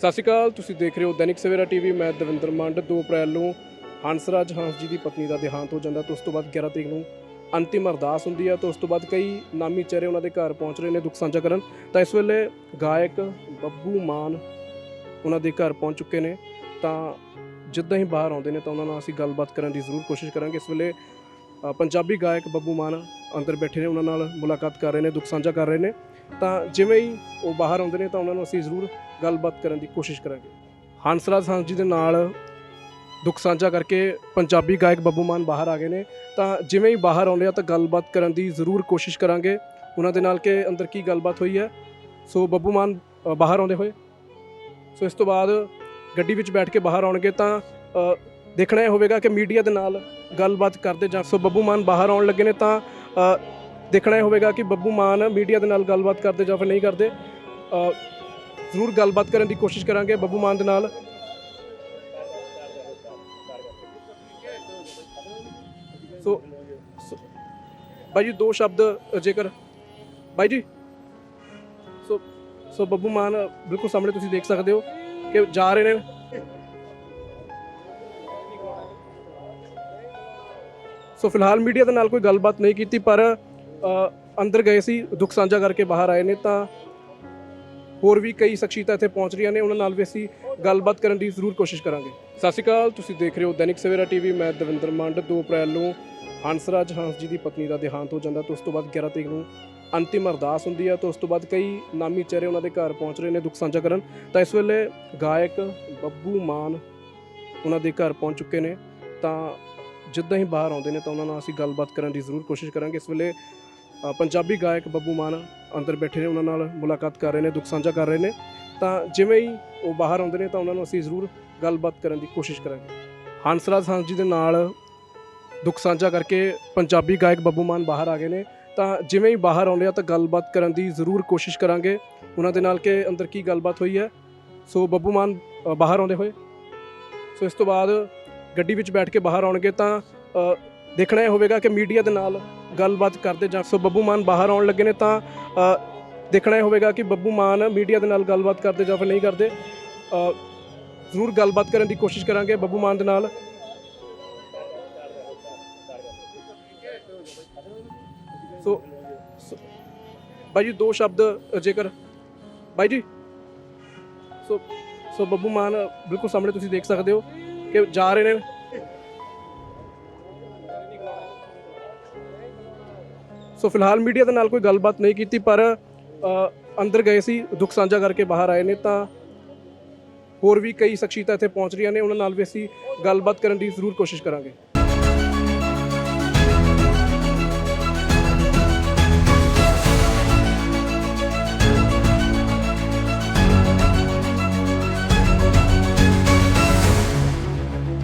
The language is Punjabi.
ਸਤਿ ਸ਼੍ਰੀ ਅਕਾਲ, ਤੁਸੀਂ ਦੇਖ ਰਹੇ ਹੋ ਦੈਨਿਕ ਸਵੇਰਾ ਟੀਵੀ, ਮੈਂ ਦਵਿੰਦਰ ਮੰਡ 2 ਅਪ੍ਰੈਲ ਨੂੰ ਹੰਸਰਾਜ ਹੰਸ ਜੀ ਦੀ ਪਤਨੀ ਦਾ ਦੇਹਾਂਤ ਹੋ ਜਾਂਦਾ ਤੇ ਉਸ ਤੋਂ ਬਾਅਦ 11 ਤਰੀਕ ਨੂੰ ਅੰਤਿਮ ਅਰਦਾਸ ਹੁੰਦੀ ਹੈ ਤੇ ਉਸ ਤੋਂ ਬਾਅਦ ਕਈ ਨਾਮੀ ਚਿਹਰੇ ਉਹਨਾਂ ਦੇ ਘਰ ਪਹੁੰਚ ਰਹੇ ਨੇ ਦੁੱਖ ਸਾਂਝਾ ਕਰਨ। ਤਾਂ ਇਸ ਵੇਲੇ ਗਾਇਕ ਬੱਬੂ ਮਾਨ ਉਹਨਾਂ ਦੇ ਘਰ ਪਹੁੰਚ ਚੁੱਕੇ ਨੇ। ਤਾਂ ਜਿੱਦਾਂ ਹੀ ਬਾਹਰ ਆਉਂਦੇ ਨੇ ਤਾਂ ਉਹਨਾਂ ਨਾਲ ਅਸੀਂ ਗੱਲਬਾਤ ਕਰਨ ਦੀ ਜ਼ਰੂਰ ਕੋਸ਼ਿਸ਼ ਕਰਾਂਗੇ। ਇਸ ਵੇਲੇ ਪੰਜਾਬੀ ਗਾਇਕ ਬੱਬੂ ਮਾਨ ਅੰਦਰ ਬੈਠੇ ਨੇ, ਉਹਨਾਂ ਨਾਲ ਮੁਲਾਕਾਤ ਕਰ ਰਹੇ ਨੇ, ਦੁੱਖ ਸਾਂਝਾ ਕਰ ਰਹੇ ਨੇ। ਤਾਂ ਜਿਵੇਂ ਹੀ ਉਹ ਬਾਹਰ ਆਉਂਦੇ ਨੇ, ਤਾਂ ਉਹਨਾਂ ਨੂੰ ਅਸੀਂ ਜ਼ਰੂਰ ਗੱਲਬਾਤ ਕਰਨ ਦੀ ਕੋਸ਼ਿਸ਼ ਕਰਾਂਗੇ। ਹੰਸਰਾਜ ਹੰਸ ਜੀ ਦੇ ਨਾਲ ਦੁੱਖ ਸਾਂਝਾ ਕਰਕੇ ਪੰਜਾਬੀ ਗਾਇਕ ਬੱਬੂ ਮਾਨ ਬਾਹਰ ਆ ਗਏ ਨੇ। ਤਾਂ ਜਿਵੇਂ ਹੀ ਬਾਹਰ ਆਉਂਦੇ ਆ, ਤਾਂ ਗੱਲਬਾਤ ਕਰਨ ਦੀ ਜ਼ਰੂਰ ਕੋਸ਼ਿਸ਼ ਕਰਾਂਗੇ। ਉਹਨਾਂ ਦੇ ਨਾਲ ਕਿ ਅੰਦਰ ਕੀ ਗੱਲਬਾਤ ਹੋਈ ਹੈ। ਸੋ ਬੱਬੂ ਮਾਨ ਬਾਹਰ ਆਉਂਦੇ ਹੋਏ। ਸੋ ਇਸ ਤੋਂ ਬਾਅਦ ਗੱਡੀ ਵਿੱਚ ਬੈਠ ਕੇ ਬਾਹਰ ਆਉਣਗੇ, ਤਾਂ ਦੇਖਣਾ ਇਹ ਹੋਵੇਗਾ ਕਿ ਮੀਡੀਆ ਦੇ ਨਾਲ ਗੱਲਬਾਤ ਕਰਦੇ ਜਾਂ ਸੋ ਬੱਬੂ ਮਾਨ ਬਾਹਰ ਆਉਣ ਲੱਗੇ ਨੇ ਤਾਂ ਦੇਖਣਾ ਇਹ ਹੋਵੇਗਾ ਕਿ ਬੱਬੂ ਮਾਨ ਮੀਡੀਆ ਦੇ ਨਾਲ ਗੱਲਬਾਤ ਕਰਦੇ ਜਾਂ ਫਿਰ ਨਹੀਂ ਕਰਦੇ। ਜ਼ਰੂਰ ਗੱਲਬਾਤ ਕਰਨ ਦੀ ਕੋਸ਼ਿਸ਼ ਕਰਾਂਗੇ ਬੱਬੂ ਮਾਨ ਦੇ ਨਾਲ। ਸੋ, ਸੋ- ਬਾਈ ਜੀ ਦੋ ਸ਼ਬਦ ਜੇਕਰ, ਬਾਈ ਜੀ, ਸੋ ਸੋ ਬੱਬੂ ਮਾਨ ਬਿਲਕੁਲ ਸਾਹਮਣੇ ਤੁਸੀਂ ਦੇਖ ਸਕਦੇ ਹੋ ਕਿ ਜਾ ਰਹੇ ਨੇ। ਸੋ ਫਿਲਹਾਲ ਮੀਡੀਆ ਦੇ ਨਾਲ ਕੋਈ ਗੱਲਬਾਤ ਨਹੀਂ ਕੀਤੀ, ਪਰ ਅੰਦਰ ਗਏ ਸੀ, ਦੁੱਖ ਸਾਂਝਾ ਕਰਕੇ ਬਾਹਰ ਆਏ ਨੇ, ਤਾਂ ਹੋਰ ਵੀ ਕਈ ਸ਼ਖਸੀਅਤਾਂ ਇੱਥੇ ਪਹੁੰਚ ਰਹੀਆਂ ਨੇ, ਉਹਨਾਂ ਨਾਲ ਵੀ ਅਸੀਂ ਗੱਲਬਾਤ ਕਰਨ ਦੀ ਜ਼ਰੂਰ ਕੋਸ਼ਿਸ਼ ਕਰਾਂਗੇ। ਸਤਿ ਸ਼੍ਰੀ ਅਕਾਲ, ਤੁਸੀਂ ਦੇਖ ਰਹੇ ਹੋ ਦੈਨਿਕ ਸਵੇਰਾ ਟੀਵੀ, ਮੈਂ ਦਵਿੰਦਰ ਮੰਡ 2 ਅਪ੍ਰੈਲ ਨੂੰ ਹੰਸਰਾਜ ਹੰਸ ਜੀ ਦੀ ਪਤਨੀ ਦਾ ਦੇਹਾਂਤ ਹੋ ਜਾਂਦਾ, ਤੇ ਉਸ ਤੋਂ ਬਾਅਦ 11 ਤਰੀਕ ਨੂੰ ਅੰਤਿਮ ਅਰਦਾਸ ਹੁੰਦੀ ਹੈ ਤੇ ਉਸ ਤੋਂ ਬਾਅਦ ਕਈ ਨਾਮੀ ਚਿਹਰੇ ਉਹਨਾਂ ਦੇ ਘਰ ਪਹੁੰਚ ਰਹੇ ਨੇ, ਦੁੱਖ ਸਾਂਝਾ ਕਰਨ। ਤਾਂ ਇਸ ਵੇਲੇ ਗਾਇਕ ਬੱਬੂ ਮਾਨ ਉਹਨਾਂ ਦੇ ਘਰ ਪਹੁੰਚ ਚੁੱਕੇ ਨੇ, ਤਾਂ ਜਿੱਦਾਂ ਹੀ ਬਾਹਰ ਆਉਂਦੇ ਨੇ ਤਾਂ ਉਹਨਾਂ ਨਾਲ ਅਸੀਂ ਗੱਲਬਾਤ ਕਰਨ ਦੀ ਜ਼ਰੂਰ ਕੋਸ਼ਿਸ਼ ਕਰਾਂਗੇ। ਇਸ ਵੇਲੇ ਪੰਜਾਬੀ ਗਾਇਕ ਬੱਬੂ ਮਾਨ ਅੰਦਰ ਬੈਠੇ ਨੇ, ਉਹਨਾਂ ਨਾਲ ਮੁਲਾਕਾਤ ਕਰ ਰਹੇ ਨੇ, ਦੁੱਖ ਸਾਂਝਾ ਕਰ ਰਹੇ ਨੇ। ਤਾਂ ਜਿਵੇਂ ਹੀ ਉਹ ਬਾਹਰ ਆਉਂਦੇ ਨੇ ਤਾਂ ਉਹਨਾਂ ਨੂੰ ਅਸੀਂ ਜ਼ਰੂਰ ਗੱਲਬਾਤ ਕਰਨ ਦੀ ਕੋਸ਼ਿਸ਼ ਕਰਾਂਗੇ। ਹੰਸਰਾਜ ਹੰਸ ਜੀ ਦੇ ਨਾਲ ਦੁੱਖ ਸਾਂਝਾ ਕਰਕੇ ਪੰਜਾਬੀ ਗਾਇਕ ਬੱਬੂ ਮਾਨ ਬਾਹਰ ਆ ਗਏ ਨੇ। ਤਾਂ ਜਿਵੇਂ ਹੀ ਬਾਹਰ ਆਉਂਦੇ ਆ ਤਾਂ ਗੱਲਬਾਤ ਕਰਨ ਦੀ ਜ਼ਰੂਰ ਕੋਸ਼ਿਸ਼ ਕਰਾਂਗੇ। ਉਹਨਾਂ ਦੇ ਨਾਲ ਕਿ ਅੰਦਰ ਕੀ ਗੱਲਬਾਤ ਹੋਈ ਹੈ। ਸੋ ਬੱਬੂ ਮਾਨ ਬਾਹਰ ਆਉਂਦੇ ਹੋਏ। ਸੋ ਇਸ ਤੋਂ ਬਾਅਦ ਗੱਡੀ ਵਿੱਚ ਬੈਠ ਕੇ ਬਾਹਰ ਆਉਣਗੇ ਤਾਂ ਦੇਖਣਾ ਇਹ ਹੋਵੇਗਾ ਕਿ ਮੀਡੀਆ ਦੇ ਨਾਲ ਗੱਲਬਾਤ ਕਰਦੇ ਜਾਂ ਸੋ ਬੱਬੂ ਮਾਨ ਬਾਹਰ ਆਉਣ ਲੱਗੇ ਨੇ ਤਾਂ ਦੇਖਣਾ ਇਹ ਹੋਵੇਗਾ ਕਿ ਬੱਬੂ ਮਾਨ ਮੀਡੀਆ ਦੇ ਨਾਲ ਗੱਲਬਾਤ ਕਰਦੇ ਜਾਂ ਫਿਰ ਨਹੀਂ ਕਰਦੇ। ਜ਼ਰੂਰ ਗੱਲਬਾਤ ਕਰਨ ਦੀ ਕੋਸ਼ਿਸ਼ ਕਰਾਂਗੇ ਬੱਬੂ ਮਾਨ ਦੇ ਨਾਲ। ਸੋ, ਸੋ- ਬਾਈ ਜੀ, ਦੋ ਸ਼ਬਦ ਜੇਕਰ, ਬਾਈ ਜੀ, ਸੋ ਸੋ ਬੱਬੂ ਮਾਨ ਬਿਲਕੁਲ ਸਾਹਮਣੇ ਤੁਸੀਂ ਦੇਖ ਸਕਦੇ ਹੋ। ਕਿ ਜਾ ਰਹੇ ਨੇ? ਸੋ ਫਿਲਹਾਲ ਮੀਡੀਆ ਦੇ ਨਾਲ ਕੋਈ ਗੱਲਬਾਤ ਨਹੀਂ ਕੀਤੀ ਪਰ ਅ, ਅੰਦਰ ਗਏ ਸੀ ਦੁੱਖ ਸਾਂਝਾ ਕਰਕੇ ਬਾਹਰ ਆਏ ਨੇ ਤਾਂ ਹੋਰ ਵੀ ਕਈ ਸ਼ਖਸੀਅਤਾਂ ਇੱਥੇ ਪਹੁੰਚ ਰਹੀਆਂ ਨੇ। ਉਹਨਾਂ ਨਾਲ ਵੀ ਅਸੀਂ ਗੱਲਬਾਤ ਕਰਨ ਦੀ ਜ਼ਰੂਰ ਕੋਸ਼ਿਸ਼ ਕਰਾਂਗੇ।